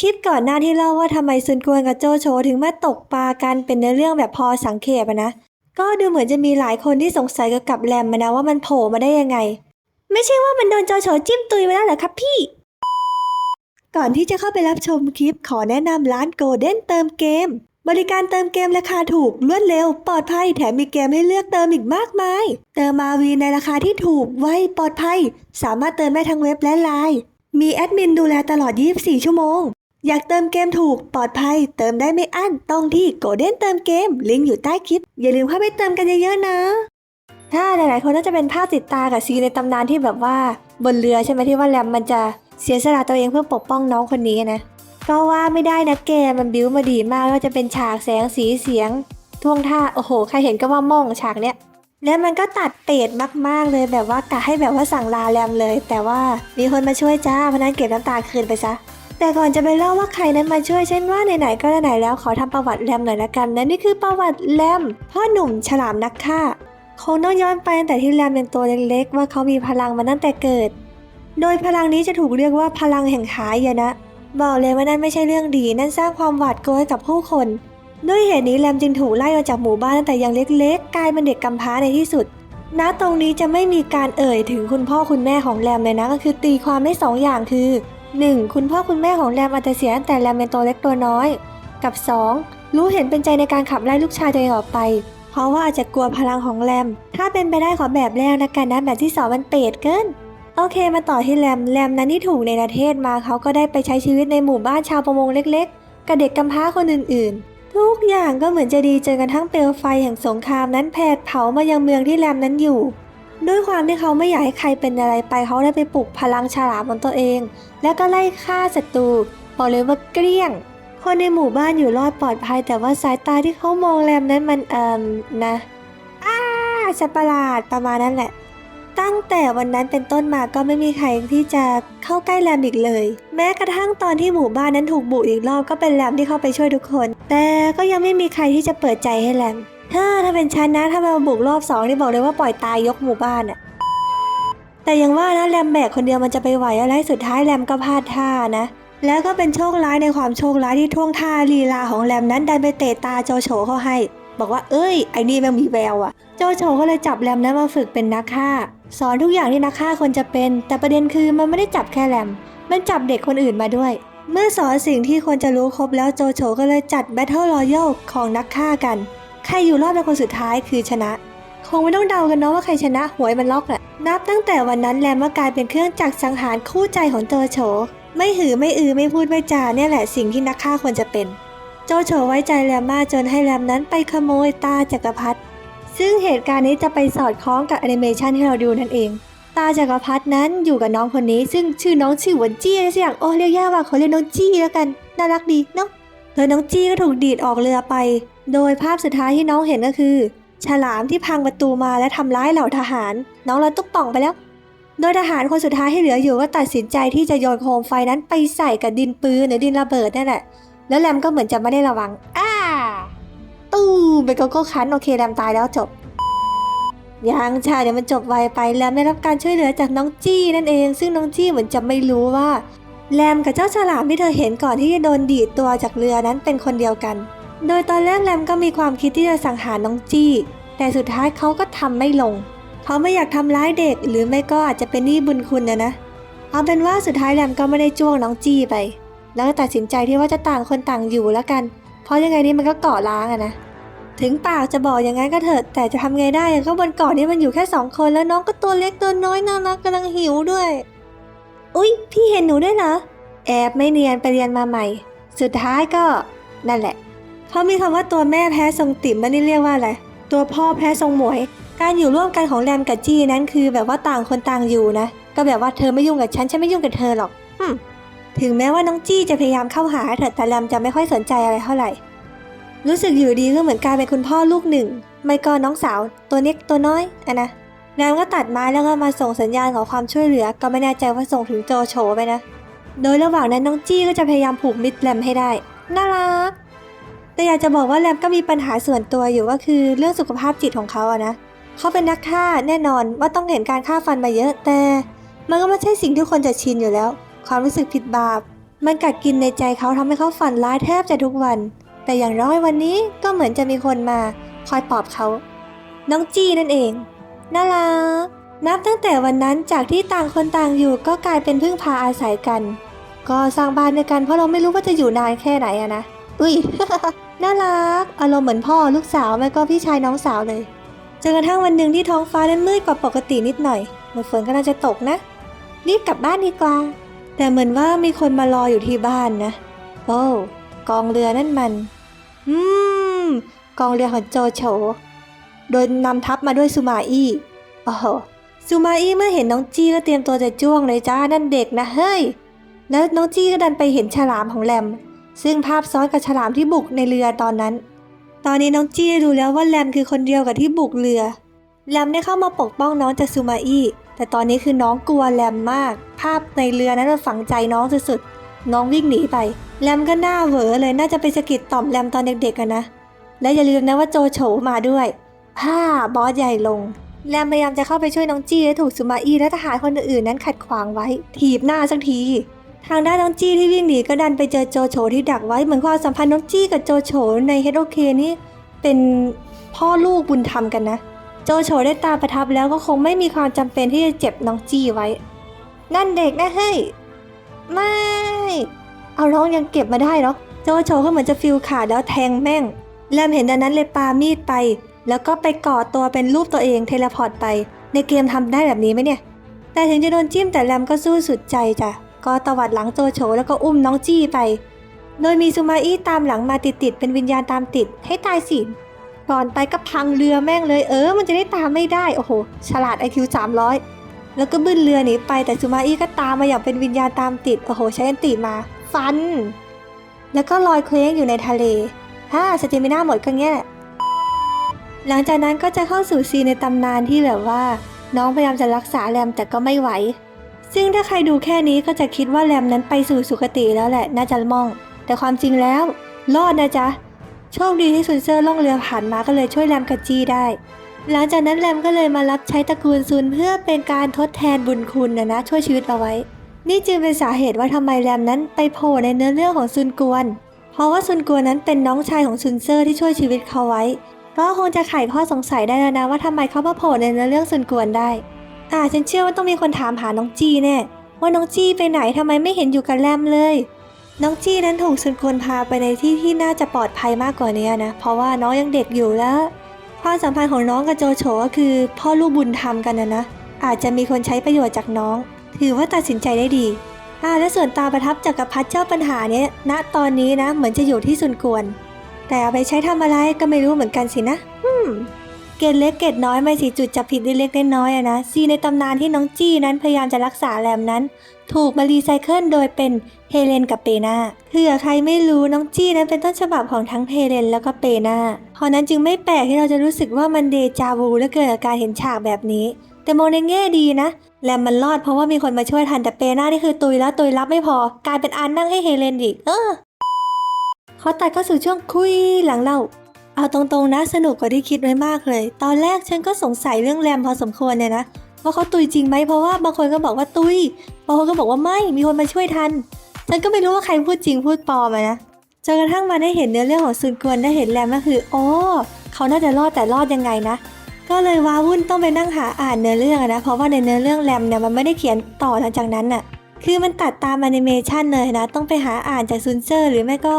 คลิปก่อนหน้าที่เล่าว่าทำไมซุนกวนกับโจโฉถึงมาตกปลากันเป็นเนื้อเรื่องแบบพอสังเขปนะ ก็ดูเหมือนจะมีหลายคนที่สงสัยเกี่ยวกับแรมมานะว่ามันโผล่มาได้ยังไง ไม่ใช่ว่ามันโดนโจโฉจิ้มตุยไปแล้วเหรอครับพี่ ก่อนที่จะเข้าไปรับชมคลิปขอแนะนำร้านโกลเด้นเติมเกม บริการเติมเกมราคาถูกรวดเร็ว ปลอดภัยแถมมีเกมให้เลือกเติมอีกมากมาย เติมมาวีในราคาที่ถูกไวปลอดภัย สามารถเติมได้ทั้งเว็บและไลน์มีแอดมินดูแลตลอด 24 ชั่วโมง อยากเติมเกมถูกปลอดภัย เติมได้ไม่อั้นต้องที่โกลเด้นเติมเกม ลิงก์อยู่ใต้คลิป อย่าลืมเข้าไปเติมกันเยอะๆนะถ้าหลายๆคนน่าจะเป็นภาพติดตากับซีในตำนานที่แบบว่าบนเรือใช่ไหมที่ว่าแรมมันจะเสียสละตัวเองเพื่อปกป้องน้องคนนี้นะก็ว่าไม่ได้นะแกมันบิ้วมาดีมากว่าจะเป็นฉากแสงสีเสียงท่วงท่าโอ้โหใครเห็นก็ว่าม่องฉากเนี้ยแล้วมันก็ตัดเป็ดมากๆเลยแบบว่ากะให้แบบว่าสั่งลาแรมเลย แต่ว่ามีคนมาช่วยจ้าเพราะนั้นเก็บน้ำตาคืนไปซะ แต่ก่อนจะไปเล่าว่าใครนั้นมาช่วยเช่นว่าไหนๆก็ไหนๆแล้วขอทำประวัติแรมหน่อยละกันนะนี่คือประวัติแรมพ่อหนุ่มฉลามนักฆ่าคงต้องย้อนไปตั้งแต่ที่แรมยังตัวเล็กๆ ว่าเขามีพลังมาตั้งแต่เกิด โดยพลังนี้จะถูกเรียกว่าพลังแห่งหายนะ บอกเลยว่านั่นไม่ใช่เรื่องดีนั่นสร้างความหวาดกลัวให้กับผู้คน ด้วยเหตุนี้แรมจึงถูกไล่ออกจากหมู่บ้านตั้งแต่ยังเล็กๆ กลายเป็นเด็กกำพร้าในที่สุดณตรงนี้จะไม่มีการเอ่ยถึงคุณพ่อคุณแม่ของแรมเลยนะก็คือตีความได้สองอย่างคือ 1. คุณพ่อคุณแม่ของแรมอาจจะเสียแต่แรมเป็นตัวเล็กตัวน้อย กับ 2. รู้เห็นเป็นใจในการขับไล่ลูกชายตัวเองออกไป เพราะว่าอาจจะกลัวพลังของแรม ถ้าเป็นไปได้ขอแบบแรกนะกันนะแบบที่สองมันเปรตเกินโอเค มาต่อที่แรมแรมนั้นที่ถูกในประเทศมาเขาก็ได้ไปใช้ชีวิตในหมู่บ้านชาวประมงเล็กๆ กับเด็กกำพร้าคนอื่นๆ ทุกอย่างก็เหมือนจะดีจนกระทั่งเปลวไฟแห่งสงครามนั้นแผดเผามายังเมืองที่แรมนั้นอยู่ ด้วยความที่เขาไม่อยากให้ใครเป็นอะไรไปเขาได้ไปปลุกพลังฉลามของตัวเอง แล้วก็ไล่ฆ่าศัตรูบอกเลยว่าเกลี้ยง คนในหมู่บ้านอยู่รอดปลอดภัย แต่ว่าสายตาที่เขามองแรมนั้นมันเอ่มนะอ้าสัตว์ประหลาดประมาณนั้นแหละ ตั้งแต่วันนั้นเป็นต้นมาก็ไม่มีใครที่จะเข้าใกล้แรมอีกเลย แม้กระทั่งตอนที่หมู่บ้านนั้นถูกบุกอีกรอบก็เป็นแรมที่เข้าไปช่วยทุกคน แต่ก็ยังไม่มีใครที่จะเปิดใจให้แรม ถ้าถ้าเป็นฉันนะถ้ามาบุกรอบสองนี่บอกเลยว่าปล่อยตายยกหมู่บ้านอะแต่ยังว่านะแรมแบกคนเดียวมันจะไปไหวอะไรสุดท้ายแรมก็พลาดท่านะ แล้วก็เป็นโชคร้ายในความโชคร้ายที่ท่วงท่าลีลาของแรมนั้นดันไปเตะตาโจโฉเขาให้ บอกว่าเอ้ยไอ้นี่มันมีแววอะโจโฉก็เลยจับแรมนั้นมาฝึกเป็นนักฆ่า สอนทุกอย่างที่นักฆ่าควรจะเป็น แต่ประเด็นคือมันไม่ได้จับแค่แรม มันจับเด็กคนอื่นมาด้วย เมื่อสอนสิ่งที่ควรจะรู้ครบแล้วโจโฉก็เลยจัดแบทเทิลรอยัลของนักฆ่ากัน ใครอยู่รอดเป็นคนสุดท้ายคือชนะ คงไม่ต้องเดากันเนาะว่าใครชนะหวยมันล็อกแหละนับตั้งแต่วันนั้นแรมก็กลายเป็นเครื่องจักรสังหารคู่ใจของโจโฉ ไม่หือไม่อือไม่พูดไม่จาเนี่ยแหละสิ่งที่นักฆ่าควรจะเป็น โจโฉไว้ใจแรมมาจนให้แรมนั้นไปขโมยตาจักรพรรดิซึ่งเหตุการณ์นี้จะไปสอดคล้องกับแอนิเมชันที่เราดูนั่นเอง ตาจักรพรรดินั้นอยู่กับน้องคนนี้ ซึ่งชื่อน้องชื่อหวนจี้อะไรสักอย่างโอ้เรียกยากว่าเขาเรียกน้องจี้แล้วกันน่ารักดีเนาะโดยน้องจี้ก็ถูกดีดออกเรือไป โดยภาพสุดท้ายที่น้องเห็นก็คือ ฉลามที่พังประตูมาและทำร้ายเหล่าทหาร น้องเราตุ๊กป่องไปแล้ว โดยทหารคนสุดท้ายที่เหลืออยู่ก็ตัดสินใจที่จะโยนโคมไฟนั้นไปใส่กับดินปืนหรือดินระเบิดนั่นแหละ แล้วแรมก็เหมือนจะไม่ได้ระวัง อ้า ตู้ไปโกโก้คันโอเคแรมตายแล้วจบยังใช่เดี๋ยวมันจบไวไปแรมได้รับการช่วยเหลือจากน้องจี้นั่นเอง ซึ่งน้องจี้เหมือนจะไม่รู้ว่าแรมกับเจ้าฉลามที่เธอเห็นก่อนที่จะโดนดีดตัวจากเรือนั้นเป็นคนเดียวกัน โดยตอนแรกแรมก็มีความคิดที่จะสังหารน้องจี้ แต่สุดท้ายเขาก็ทำไม่ลง เขาไม่อยากทำร้ายเด็ก หรือไม่ก็อาจจะเป็นหนี้บุญคุณนะนะ เอาเป็นว่าสุดท้ายแรมก็ไม่ได้จ้วงน้องจี้ไป แล้วก็ตัดสินใจที่ว่าจะต่างคนต่างอยู่แล้วกัน เพราะยังไงนี่มันก็เกาะล้างอะนะ ถึงปากจะบอกอย่างนั้นก็เถิด แต่จะทำไงได้ก็บนเกาะนี้มันอยู่แค่สองคนแล้วน้องก็ตัวเล็กตัวน้อยน่ารักกำลังหิวด้วย อุ๊ย พี่เห็นหนูด้วยเหรอ แอบไม่เนียนไปเรียนมาใหม่ สุดท้ายก็นั่นแหละ เขามีคำว่าตัวแม่แพ้ทรงติ่มมันนี่เรียกว่าอะไร ตัวพ่อแพ้ทรงหมวย การอยู่ร่วมกันของแรมกับจี้นั้นคือแบบว่าต่างคนต่างอยู่นะ ก็แบบว่าเธอไม่ยุ่งกับฉัน ฉันไม่ยุ่งกับเธอหรอกหึมถึงแม้ว่าน้องจี้จะพยายามเข้าหาเธอแต่แรมจะไม่ค่อยสนใจอะไรเท่าไหร่ รู้สึกอยู่ดีก็เหมือนกลายเป็นคุณพ่อลูกหนึ่ง ไม่ก็น้องสาว ตัวเล็กตัวน้อยอะนะแรมก็ตัดไม้แล้วก็มาส่งสัญญาณขอความช่วยเหลือ ก็ไม่แน่ใจว่าส่งถึงโจโฉไปนะ โดยระหว่างนั้นน้องจี้ก็จะพยายามผูกมิตรแรมให้ได้ น่ารัก แต่อยากจะบอกว่าแรมก็มีปัญหาส่วนตัวอยู่ก็คือเรื่องสุขภาพจิตของเขาอะนะเขาเป็นนักฆ่าแน่นอนว่าต้องเห็นการฆ่าฟันมาเยอะแต่ มันก็ไม่ใช่สิ่งที่คนจะชินอยู่แล้ว ความรู้สึกผิดบาป มันกัดกินในใจเขาทำให้เขาฝันร้ายแทบจะทุกวัน แต่อย่างน้อยวันนี้ก็เหมือนจะมีคนมาคอยปลอบเขา น้องจีนั่นเองน่ารักนับตั้งแต่วันนั้นจากที่ต่างคนต่างอยู่ก็กลายเป็นพึ่งพาอาศัยกัน ก็สร้างบ้านด้วยกันเพราะเราไม่รู้ว่าจะอยู่นานแค่ไหนอะนะ อุ้ย น่ารัก อารมณ์เหมือนพ่อลูกสาวไม่ก็พี่ชายน้องสาวเลย จนกระทั่งวันหนึ่งที่ท้องฟ้านั้นมืดกว่าปกตินิดหน่อย เหมือนฝนก็น่าจะตกนะ รีบกลับบ้านดีกว่า แต่เหมือนว่ามีคนมารออยู่ที่บ้านนะ โอ้กองเรือนั่นมัน อืม กองเรือของโจโฉ โดยนำทัพมาด้วยซูมาอี้โอ้โหซูมาอี้เมื่อเห็นน้องจี้ก็เตรียมตัวจะจ้วงเลยจ้านั่นเด็กนะเฮ้ย แล้วน้องจี้ก็ดันไปเห็นฉลามของแรม ซึ่งภาพซ้อนกับฉลามที่บุกในเรือตอนนั้น ตอนนี้น้องจี้รู้แล้วว่าแรมคือคนเดียวกับที่บุกเรือ แรมได้เข้ามาปกป้องน้องจากซูมาอี้แต่ตอนนี้คือน้องกลัวแรมมาก ภาพในเรือนั้นฝังใจน้องสุดๆ น้องวิ่งหนีไป แรมก็หน้าเหวอเลย น่าจะไปสะกิดต่อมแรมตอนเด็กๆนะ และอย่าลืมนะว่าโจโฉมาด้วยฮ่าบอสใหญ่ลง แรมพยายามจะเข้าไปช่วยน้องจี้และถูกซูมาอี้และทหารคนอื่นๆนั้นขัดขวางไว้ ถีบหน้าสักที ทางด้านน้องจี้ที่วิ่งหนีก็ดันไปเจอโจโฉที่ดักไว้เหมือนความสัมพันธ์น้องจี้กับโจโฉในเฮดโอเคนี่เป็นพ่อลูกบุญธรรมกันนะ โจโฉได้ตาประทับแล้วก็คงไม่มีความจำเป็นที่จะเจ็บน้องจี้ไว้ นั่นเด็กนะเฮ้ยไม่ เอาน้องยังเก็บมาได้เหรอโจโฉก็เหมือนจะฟิลขาดแล้วแทงแม่งแรมเห็นดังนั้นเลยปามีดไป แล้วก็ไปก่อตัวเป็นรูปตัวเองเทเลพอร์ตไป ในเกมทำได้แบบนี้ไหมเนี่ย แต่ถึงจะโดนจิ้มแต่แรมก็สู้สุดใจจ้ะ ก็ตวัดหลังโจโฉแล้วก็อุ้มน้องจี้ไป โดยมีซูมาอี้ตามหลังมาติดๆเป็นวิญญาณตามติดให้ตายสิก่อนไปก็พังเรือแม่งเลยเออ มันจะได้ตามไม่ได้โอ้โหฉลาด IQ 300แล้วก็บึ้นเรือหนีไปแต่ซูมาอี้ก็ตามมาอย่างเป็นวิญญาณตามติดโอ้โหใช้อันติมา ฟัน แล้วก็ลอยเคว้งอยู่ในทะเลฮ่าสเตมิน่าหมดก็เงี้ยแหละหลังจากนั้นก็จะเข้าสู่ซีนในตำนานที่แบบว่า น้องพยายามจะรักษาแรมแต่ก็ไม่ไหว ซึ่งถ้าใครดูแค่นี้ก็จะคิดว่าแรมนั้นไปสู่สุคติแล้วแหละน่าจะมอง แต่ความจริงแล้ว รอดนะจ๊ะ โชคดีที่ซุนเซอร์ล่องเรือผ่านมาก็เลยช่วยแรมกับจีได้ หลังจากนั้นแรมก็เลยมารับใช้ตระกูลซุนเพื่อเป็นการทดแทนบุญคุณนะนะช่วยชีวิตเอาไว้ นี่จึงเป็นสาเหตุว่าทำไมแรมนั้นไปโผล่ในเนื้อเรื่องของซุนกวน เพราะว่าซุนกวนนั้นเป็นน้องชายของซุนเซอร์ที่ช่วยชีวิตเขาไว้ก็คงจะไขข้อสงสัยได้แล้วนะว่าทำไมเขามาโผล่ในเนื้อเรื่องซุนกวนได้ อ่าฉันเชื่อว่าต้องมีคนถามหาน้องจีแน่ว่าน้องจีไปไหนทำไมไม่เห็นอยู่กับแรมเลย น้องจี้นั้นถูกซุนกวนพาไปในที่ที่น่าจะปลอดภัยมากกว่านี้นะ เพราะว่าน้องยังเด็กอยู่แล้ว ความสัมพันธ์ของน้องกับโจโฉก็คือ พ่อลูกบุญธรรมกันนะนะ อาจจะมีคนใช้ประโยชน์จากน้อง ถือว่าตัดสินใจได้ดีอ่าและส่วนตาประทับจากักรพรรดิเจ้าปัญหาเนี้ยณตอนนี้นะ เหมือนจะอยู่ที่ซุนกวน แต่เอาไปใช้ทำอะไรก็ไม่รู้เหมือนกันสินะ อืม กตเล็กเกตน้อยไม่สิจุดจับผิดเล็กๆน้อยๆอะนะซีในตำนานที่น้องจี้นั้นพยายามจะรักษาแรมนั้น ถูกมารีไซเคิลโดยเป็นเฮเลนกับเปนาเผื่อใครไม่รู้น้องจี้นั้นเป็นต้นฉบับของทั้งเฮเลนแล้วก็เปนาเพราะนั้นจึงไม่แปลกที่เราจะรู้สึกว่ามันเดจาวูและเกิดกับการเห็นฉากแบบนี้ แต่มองในแง่ดีนะแรมมันรอดเพราะว่ามีคนมาช่วยทันแต่เปนานี่คือตุยแล้วตุยรับไม่พอกลายเป็นอันนั่งให้เฮเลนอีกเออขาตัดเข้าสู่ช่วงคุยหลังเล่า เอาตรงๆนะสนุกกว่าที่คิดไว้มากเลย ตอนแรกฉันก็สงสัยเรื่องแรมพอสมควรเนี่ยนะว่าเขาตุยจริงไหมเพราะว่าบางคนก็บอกว่าตุยบางคนก็บอกว่าไม่มีคนมาช่วยทัน ฉันก็ไม่รู้ว่าใครพูดจริงพูดปลอมนะจนกระทั่งมาได้เห็นเนื้อเรื่องของซุนกวนได้เห็นแรมก็คืออ๋อเขาน่าจะรอดแต่รอดยังไงนะก็เลยว้าวุ่นต้องไปนั่งหาอ่านเนื้อเรื่องนะเพราะว่าในเนื้อเรื่องแรมเนี่ยมันไม่ได้เขียนต่อหลังจากนั้นน่ะคือมันตัดตามแอนิเมชันเลยนะ ต้องไปหาอ่านจากซุนเซอร์ หรือไม่ก็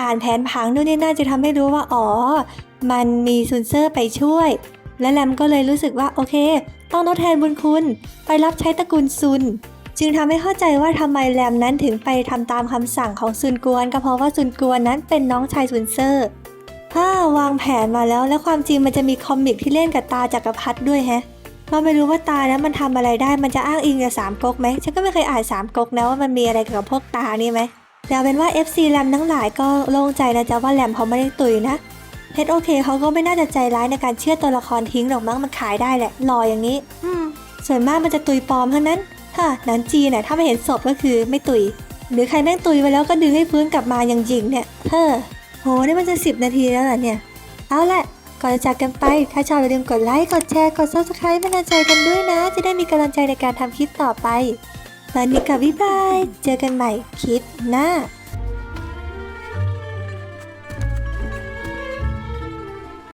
อ่านแผนผังนู่นนี่น่าจะทำให้รู้ว่าอ๋อ มันมีซุนเซอร์ไปช่วย และแรมก็เลยรู้สึกว่าโอเค ต้องทดแทนบุญคุณ ไปรับใช้ตระกูลซุน จึงทำให้เข้าใจว่าทำไมแรมนั้นถึงไปทำตามคำสั่งของซุนกวน ก็เพราะว่าซุนกวนนั้นเป็นน้องชายซุนเซอร์ถ้าวางแผนมาแล้วและความจริงมันจะมีคอมิกที่เล่นกับตาจักรพรรดิด้วยแฮะเราไม่รู้ว่าตานั้นมันทำอะไรได้มันจะอ้างอิงกับสามก๊กไหมฉันก็ไม่เคยอ่านสามก๊กนะว่ามันมีอะไรเกี่ยวกับพวกตานี่ไหม แต่เอาเป็นว่า FC แรมทั้งหลายก็โล่งใจนะจ๊ะว่าแรมเขาไม่ได้ตุยนะเฮดโอเคเขาก็ไม่น่าจะใจร้ายในการเชื่อตัวละครทิ้งหรอกมั้งมันขายได้แหละหล่ออย่างนี้ อืมส่วนมากมันจะตุยปลอมเท่านั้นฮะหนันจีนน่ะถ้าไม่เห็นศพก็คือไม่ตุย หรือใครแม่งตุยไปแล้วก็ดึงให้ฟื้นกลับมาอย่างจริงเนี่ยเฮ้อโหนี่มันจะสิบนาทีแล้วเหรอเนี่ย เอาละก่อนจะจากกันไป ถ้าชอบอย่าลืมกดไลค์ กดแชร์ กด subscribe เป็นกำลังใจกันด้วยนะ จะได้มีกำลังใจในการทำคลิปต่อไป ตอนนี้กับบ๊ายบาย เจอกันใหม่คลิปหน้า